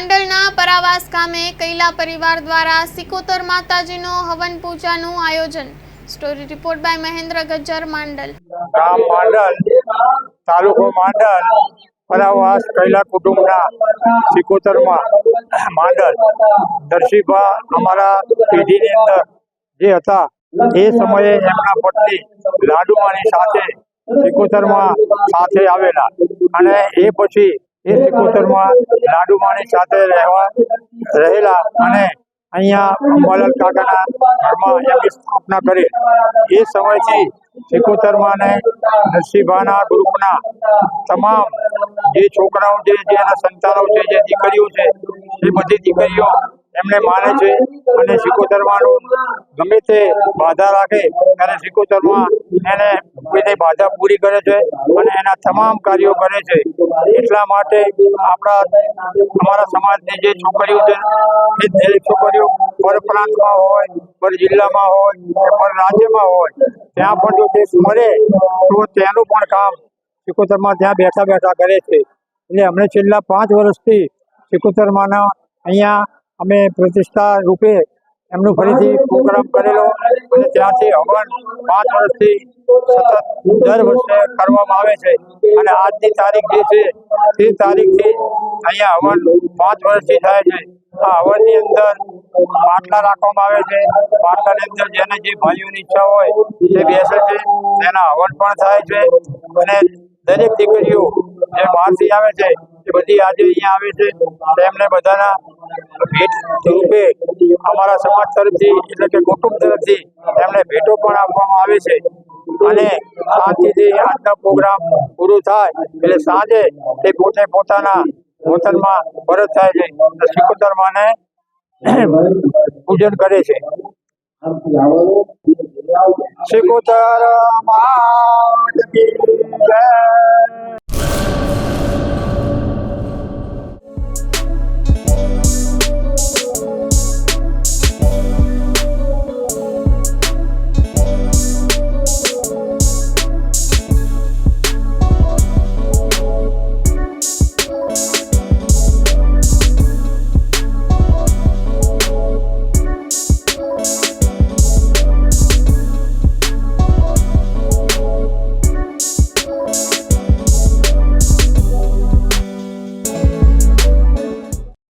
માંડલના પરાવાસ ગામે કૈલા પરિવાર દ્વારા સિકોતર માતાજીનો હવન પૂજાનું આયોજન. Story report by Mahendra Gajjar Mandal. ગામ માંડલ, તાલુકો માંડલ, પરાવાસ કૈલા કુટુંબના સિકોતરમાં માંડલ. દર્શીભા અમારા પેઢીની અંદર જે હતા, એ સમયે એમના પત્ની લાડુમાની સાથે સિકોતરમાં સાથે આવેલા. અને એ પછી એ એકોતેરમાં લાડુ માણી સાથે રહેવા રહેલા અને અહીંયા અંબાલાલ કાકાના ઘરમાં એમની સ્થાપના કરી. એ સમયથી સિકોતરમાં ને નરસિંહભાના ગ્રુપના તમામ જે છોકરાઓ છે, જે એના સંતાનો છે, જે દીકરીઓ છે એ બધી દીકરીઓ એમને માને છે અને સિકોતરમાંનું ગમે તે બાધા રાખે, ત્યારે સિકોતરમાં એને કોઈને બાધા પૂરી કરે છે અને એના તમામ કાર્યો કરે છે. એટલા માટે આપણા, અમારા સમાજની જે છોકરીઓ છે, એ છોકરીઓ પર પ્રાંતમાં હોય, પર જિલ્લામાં હોય પર રાજ્યમાં હોય, ત્યાં પણ જો તે મળે તો તેનું પણ કામ સિકોતરમાં ત્યાં બેઠા બેઠા કરે છે. એટલે અમને છેલ્લા પાંચ વર્ષથી સિકોતરમાંના અહીંયા અમે પ્રતિષ્ઠા રૂપે એમનું ફરીથી પ્રોગ્રામ કરેલો અને ત્યાંથી હવન પાંચ વર્ષથી સતત દર વર્ષે કરવામાં આવે છે. અને આજની તારીખ જે છે, તે તારીખથી અહીંયા હવન પાંચ વર્ષથી થાય છે. આ હવનની અંદર પાટલા રાખવામાં આવે છે. પાટલાની અંદર જેને જે ભાઈઓની ઈચ્છા હોય, તે બેસે છે. તેના હવન પણ થાય છે. અને દરેક દીકરીઓ જે બહારથી આવે છે, એ બધી આજે અહીંયા આવે છે. તેમને બધાના ભેટ રૂપે અમારા સમાજ તરફથી, એટલે કે કુટુંબ તરફથી એમને ભેટો પણ આપવામાં આવે છે. અને શાંતિથી આજનો પ્રોગ્રામ પૂરો થાય, એટલે સાંજે તે પોતે પોતાના વતનમાં પરત થાય છે. સિકોતર માને પૂજન કરે છે. સિકોતરમાં